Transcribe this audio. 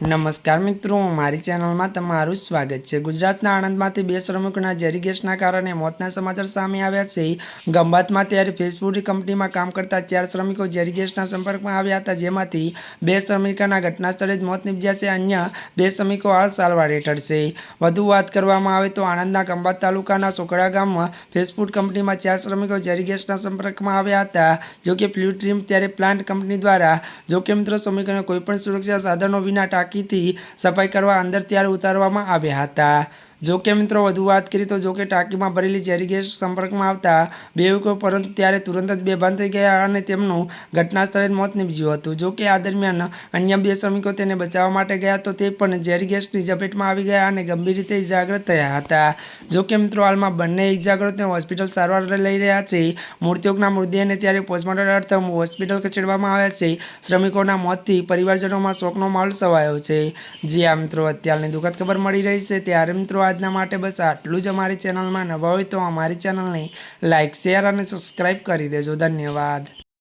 નમસ્કાર મિત્રો, મારી ચેનલમાં તમારું સ્વાગત છે. ગુજરાતના આણંદમાંથી બે શ્રમિકોના ઝેરી ગેસના કારણે મોતના સમાચાર સામે આવ્યા છે. ગંબાતમાં ત્યારે ફેસબુકની કંપનીમાં કામ કરતા ચાર શ્રમિકો ઝેરી ગેસના સંપર્કમાં આવ્યા હતા, જેમાંથી બે શ્રમિકોના ઘટના સ્થળે જ મોત નીપજ્યા છે, અન્ય બે શ્રમિકો હાલ સારવાર હેઠળ છે. વધુ વાત કરવામાં આવે તો આણંદના ગંબાત તાલુકાના સોકડા ગામમાં ફેસફૂડ કંપનીમાં ચાર શ્રમિકો ઝેરી ગેસના સંપર્કમાં આવ્યા હતા. જોકે ફ્લ્યુટ્રીમ ત્યારે પ્લાન્ટ કંપની દ્વારા, જોકે મિત્રો, શ્રમિકોને કોઈપણ સુરક્ષા સાધનો વિના ટાંકીથી સફાઈ કરવા અંદર ત્યારે ઉતારવામાં આવ્યા હતા. જો કે મિત્રો, વધુ વાત કરીએ તો જો કે ટાંકીમાં ભરેલી ઝેરી ગેસ સંપર્કમાં આવતા બે યુવકો પરંતુ ત્યારે તુરંત જ બેભાન થઈ ગયા અને તેમનું ઘટના સ્થળે જ મોત નીપજ્યું હતું. જો કે આ દરમિયાન અન્ય બે શ્રમિકો તેને બચાવવા માટે ગયા તો તે પણ ઝેરી ગેસની ઝપેટમાં આવી ગયા અને ગંભીર રીતે ઇજાગ્રસ્ત થયા હતા. જો કે મિત્રો, હાલમાં બંને ઇજાગ્રસ્તને હોસ્પિટલ સારવાર લઈ રહ્યા છે. મૃત્યુકના મૃતદેહને ત્યારે પોસ્ટમોર્ટમ અર્થમ હોસ્પિટલ ખસેડવામાં આવ્યા છે. શ્રમિકોના મોતથી પરિવારજનોમાં શોકનો માહોલ છવાયો છે. જી આ મિત્રો, અત્યારની દુઃખદ ખબર મળી રહી છે. ત્યારે મિત્રો, આજના માટે બસ આટલું જ અમારી ચેનલમાં નવા હોય તો અમારી ચેનલને લાઇક શેર અને સબસ્ક્રાઈબ કરી દેજો. ધન્યવાદ.